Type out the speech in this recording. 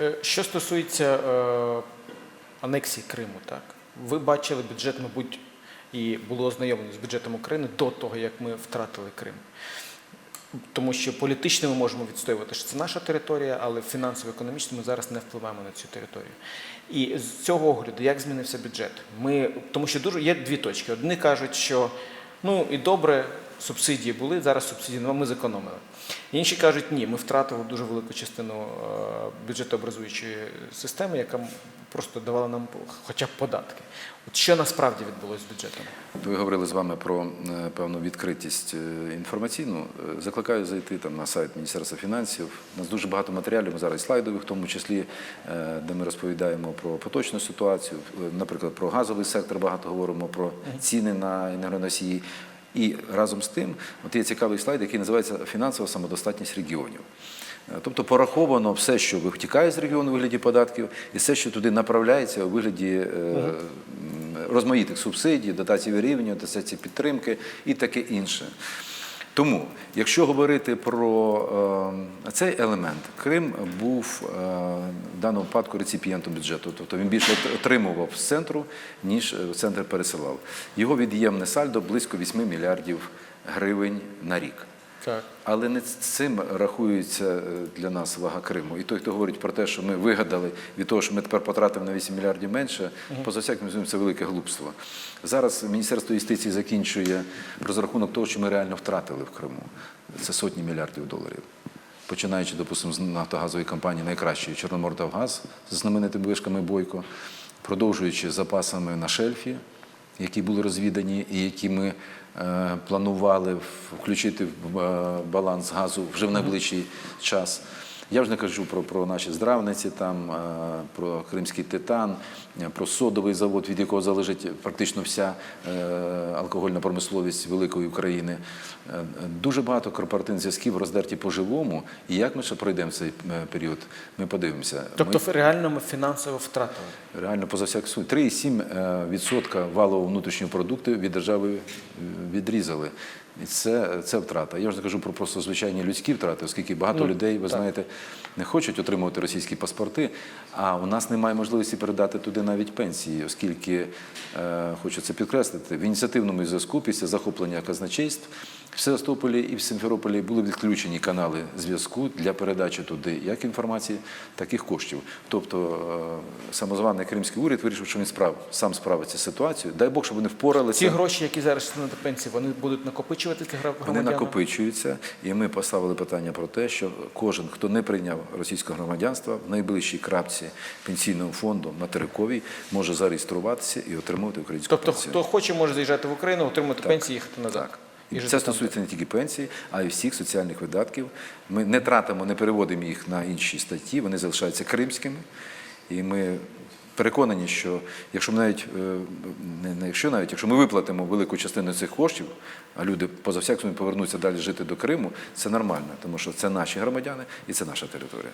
Е, Що стосується е, анексії Криму, так ви бачили бюджет, мабуть, і були ознайомлені з бюджетом України до того, як ми втратили Крим. Тому що політично ми можемо відстоювати, що це наша територія, але фінансово-економічно ми зараз не впливаємо на цю територію. І з цього огляду, як змінився бюджет? Ми, тому що дуже є дві точки. Одні кажуть, що ну і добре, субсидії були, зараз субсидії нема, ми зекономили. Інші кажуть, ні, ми втратили дуже велику частину е, бюджетообразуючої системи, яка просто давала нам хоча б податки. От що насправді відбулося з бюджетом? Ви говорили з вами про е, певну відкритість е, інформаційну. Закликаю зайти там на сайт Міністерства фінансів. У нас дуже багато матеріалів ми зараз слайдових, в тому числі, де ми розповідаємо про поточну ситуацію. Наприклад, про газовий сектор багато говоримо про ціни на енергоносії. І разом з тим, от є цікавий слайд, який називається фінансова самодостатність регіонів. Е, Тобто пораховано все, що витікає з регіону у вигляді податків, і все, що туди направляється у вигляді е, розмаїтих субсидій, дотацій вирівнювання, дотацій підтримки і таке інше. Тому, якщо говорити про е, цей елемент, Крим був е, в даному випадку реципієнтом бюджету, тобто він більше отримував з центру, ніж центр пересилав. Його від'ємне сальдо близько 8 мільярдів гривень на рік. Так. Але не цим рахується е, для нас вага Криму. І той, хто говорить про те, що ми вигадали від того, що ми тепер потратимо на 8 мільярдів менше, поза всяким розумінням, це велике глупство. Зараз Міністерство юстиції закінчує розрахунок того, що ми реально втратили в Криму. Це сотні мільярдів доларів. Починаючи, допустимо, з нафтогазової компанії найкращої Чорномордавгаз з знаменитими вишками Бойко, продовжуючи запасами на шельфі, які були розвідані і які ми е, планували включити в е, баланс газу вже в найближчий час. Я вже не кажу про, про наші здравниці, там, е, про кримський титан, е, про содовий завод, від якого залежить практично вся е, алкогольна промисловість великої України. Дуже багато корпоративних зв'язків роздерті по живому. І як ми ще пройдемо цей період, ми подивимося. Тобто Ми- реально ми фінансово втратили. Реально поза всяк суд. 3,7% валового внутрішнього продукту від держави відрізали. І це, це втрата. Я вже не кажу про просто звичайні людські втрати, оскільки багато Ну, людей, ви так. знаєте, не хочуть отримувати російські паспорти, а у нас немає можливості передати туди навіть пенсії, оскільки, е, хочу це підкреслити, в ініціативному зв'язку після захоплення казначейств в Севастополі і в Симферополі були відключені канали зв'язку для передачі туди як інформації, так і коштів. Тобто е, самозваний кримський уряд вирішив, що він справ, сам справиться з ситуацією. Дай Бог, щоб вони впоралися. Ці гроші, які зараз на пенсії, вони будуть накопичуватися Вони накопичуються, і ми поставили питання про те, що кожен, хто не прийняв російського громадянства, в найближчій крапці пенсійного фонду материковій може зареєструватися і отримувати українську Тобто, пенсію. хто хоче, може заїжджати в Україну, отримати пенсії і їхати назад. Так. І це стосується не тільки пенсії, а й всіх соціальних видатків. Ми не тратимо, не переводимо їх на інші статті, вони залишаються кримськими. І ми переконані, що якщо ми навіть е, не, якщо навіть, якщо ми виплатимо велику частину цих коштів, а люди поза всяким повернуться далі жити до Криму, це нормально, тому що це наші громадяни і це наша територія.